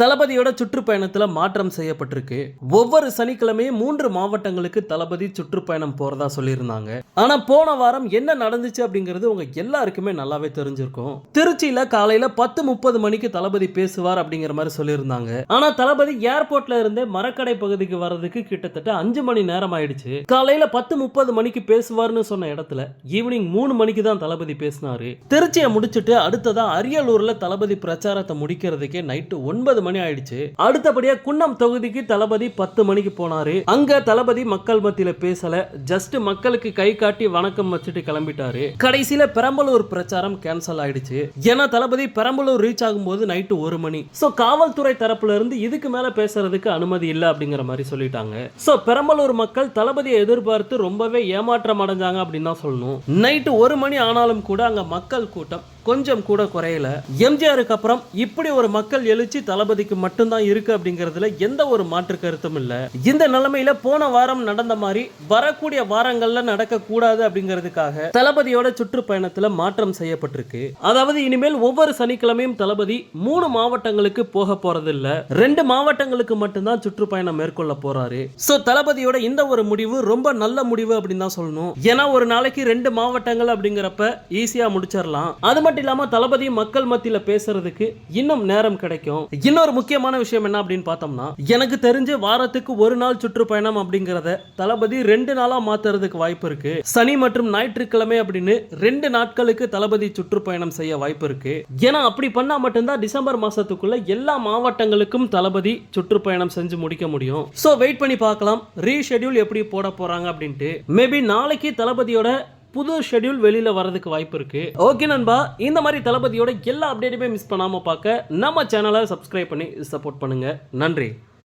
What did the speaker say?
தளபதியோட சுற்றுப்பயணத்துல மாற்றம் செய்யப்பட்டிருக்கு. ஒவ்வொரு சனிக்கிழமையும் மூன்று மாவட்டங்களுக்கு தளபதி சுற்றுப்பயணம் போறதா சொல்லியிருந்தாங்க. ஆனா போன வாரம் என்ன நடந்துச்சு அப்படிங்கிறது உங்க எல்லாருக்குமே நல்லாவே தெரிஞ்சிருக்கும். திருச்சியில காலையில பத்து முப்பது மணிக்கு தளபதி பேசுவார் அப்படிங்கிற மாதிரி சொல்லியிருந்தாங்க. ஆனா தளபதி ஏர்போர்ட்ல இருந்தே மரக்கடை பகுதிக்கு வர்றதுக்கு கிட்டத்தட்ட அஞ்சு மணி நேரம் ஆயிடுச்சு. காலையில பத்து முப்பது மணிக்கு பேசுவார்னு சொன்ன இடத்துல ஈவினிங் மூணு மணிக்கு தான் தளபதி பேசினாரு. திருச்சியை முடிச்சுட்டு அடுத்ததா அரியலூர்ல தளபதி பிரச்சாரத்தை முடிக்கிறதுக்கே நைட்டு ஒன்பது மணி ஆயிடுச்சு. அடுத்தபடியா குன்னம் தொகுதிக்கு தளபதி பத்து மணிக்கு போனாரு. அங்க தளபதி மக்கள் மத்தியில பேசல. ஜஸ்ட் மக்களுக்கு கை காட்டி வணக்கம் வச்சுட்டு கிளம்பிட்டாரு. கடைசியில பெரம்பலூர் பிரச்சாரம் கேன்சல் ஆயிடுச்சு. ஏன்னா தளபதி பெரம்பலூர் ரீச் ஆகும்போது நைட்டு ஒரு மணி. சோ காவல்துறை தரப்புல இருந்து இதுக்கு மேல பேசுறதுக்கு அனுமதி இல்ல அப்படிங்கிற மாதிரி சொல்லிட்டாங்க. சோ பெரம்பலூர் மக்கள் தளபதியை எதிர்பார்த்து ரொம்பவே ஏமாற்றம் அடைஞ்சாங்க அப்படின்னு தான் சொல்லணும். நைட்டு ஒரு மணி ஆனாலும் கூட அங்க மக்கள் கூட்டம் கொஞ்சம் கூட குறையல. எம்ஜிஆருக்கு அப்புறம் இப்படி ஒரு மக்கள் எழுச்சி தளபதிக்கு மட்டும்தான் இருக்கு அப்படிங்கிறதுல எந்த ஒரு மாற்று கருத்தும் இல்ல. இந்த நிலைமையில போன வாரம் நடந்த மாதிரி வரக்கூடிய வாரங்கள்ல நடக்க கூடாது அப்படிங்கிறதுக்காக தளபதியோட சுற்றுப்பயணத்துல மாற்றம் செய்யப்பட்டிருக்கு. அதாவது இனிமேல் ஒவ்வொரு சனிக்கிழமையும் தளபதி மூணு மாவட்டங்களுக்கு போக போறது இல்ல ரெண்டு மாவட்டங்களுக்கு மட்டும்தான் சுற்றுப்பயணம் மேற்கொள்ள போறாரு. சோ தளபதியோட இந்த ஒரு முடிவு ரொம்ப நல்ல முடிவு அப்படின்னு தான் சொல்லணும். ஏன்னா ஒரு நாளைக்கு ரெண்டு மாவட்டங்கள் அப்படிங்கிறப்ப ஈஸியா முடிச்சிடலாம் அது மட்டும் இல்லாம தளபதி மக்கள் மத்தியில் பேசுறதுக்கு இன்னும் நேரம் கிடைக்கும். இன்னொரு முக்கியமான விஷயம் என்ன அப்படின்னு பார்த்தோம்னா எனக்கு தெரிஞ்சு வாரத்துக்கு ஒரு நாள் சுற்றுப்பயணம் அப்படிங்கிறத தளபதி ரெண்டு நாளாக மாத்துறதுக்கு வாய்ப்பு இருக்கு. சனி மற்றும் ஞாயிற்றுக்கிழமை அப்படின்னு ரெண்டு நாட்களுக்கு தளபதி சுற்றுப்பயணம் செய்ய வாய்ப்பு இருக்கு. ஏன்னா அப்படி பண்ணா மட்டும்தான் டிசம்பர் மாசத்துக்குள்ள எல்லா மாவட்டங்களுக்கும் தளபதி சுற்றுப்பயணம் செஞ்சு முடிக்க முடியும். சோ வெயிட் பண்ணி பார்க்கலாம். ரீஷெட்யூல் எப்படி போட போறாங்க அப்படின்ட்டு. மேபி நாளைக்கு தளபதியோட புது ஷெட்யூல் வெளியில் வரதுக்கு வாய்ப்பு இருக்குது ஓகே நண்பா இந்த மாதிரி தளபதியோட எல்லா அப்டேட்டுமே மிஸ் பண்ணாமல் பார்க்க நம்ம சேனலை சப்ஸ்கிரைப் பண்ணி சப்போர்ட் பண்ணுங்கள் நன்றி.